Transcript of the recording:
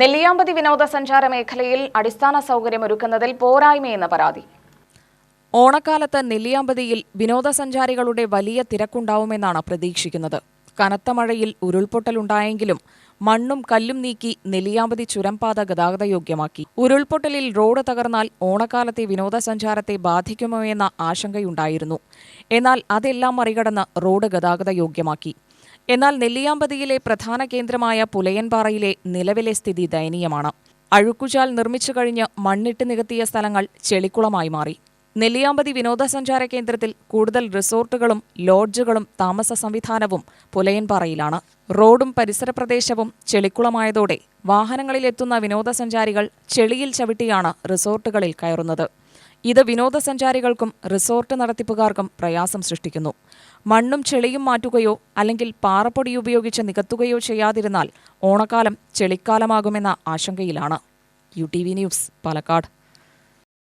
നെല്ലിയാമ്പതി വിനോദസഞ്ചാര മേഖലയിൽ അടിസ്ഥാന സൗകര്യം ഒരുക്കുന്നതിൽ പോരായ്മയെന്ന പരാതി. ഓണക്കാലത്ത് നെല്ലിയാമ്പതിയിൽ വിനോദസഞ്ചാരികളുടെ വലിയ തിരക്കുണ്ടാവുമെന്നാണ് പ്രതീക്ഷിക്കുന്നത്. കനത്ത മഴയിൽ ഉരുൾപൊട്ടലുണ്ടായെങ്കിലും മണ്ണും കല്ലും നീക്കി നെല്ലിയാമ്പതി ചുരംപാത ഗതാഗതയോഗ്യമാക്കി. ഉരുൾപൊട്ടലിൽ റോഡ് തകർന്നാൽ ഓണക്കാലത്തെ വിനോദസഞ്ചാരത്തെ ബാധിക്കുമോ എന്ന ആശങ്കയുണ്ടായിരുന്നു. എന്നാൽ അതെല്ലാം മറികടന്ന് റോഡ് ഗതാഗതയോഗ്യമാക്കി. എന്നാൽ നെല്ലിയാമ്പതിയിലെ പ്രധാന കേന്ദ്രമായ പുലയൻപാറയിലെ നിലവിലെ സ്ഥിതി ദയനീയമാണ്. അഴുക്കുചാൽ നിർമ്മിച്ചു കഴിഞ്ഞ് മണ്ണിട്ട് നികത്തിയ സ്ഥലങ്ങൾ ചെളിക്കുളമായി മാറി. നെല്ലിയാമ്പതി വിനോദസഞ്ചാര കേന്ദ്രത്തിൽ കൂടുതൽ റിസോർട്ടുകളും ലോഡ്ജുകളും താമസ സംവിധാനവും പുലയൻപാറയിലാണ്. റോഡും പരിസര പ്രദേശവും ചെളിക്കുളമായതോടെ വാഹനങ്ങളിലെത്തുന്ന വിനോദസഞ്ചാരികൾ ചെളിയിൽ ചവിട്ടിയാണ് റിസോർട്ടുകളിൽ കയറുന്നത്. ഇത് വിനോദസഞ്ചാരികൾക്കും റിസോർട്ട് നടത്തിപ്പുകാർക്കും പ്രയാസം സൃഷ്ടിക്കുന്നു. മണ്ണും ചെളിയും മാറ്റുകയോ അല്ലെങ്കിൽ പാറപ്പൊടി ഉപയോഗിച്ച് നികത്തുകയോ ചെയ്യാതിരുന്നാൽ ഓണക്കാലം ചെളിക്കാലമാകുമെന്ന ആശങ്കയിലാണ്. U T V news Palakkad.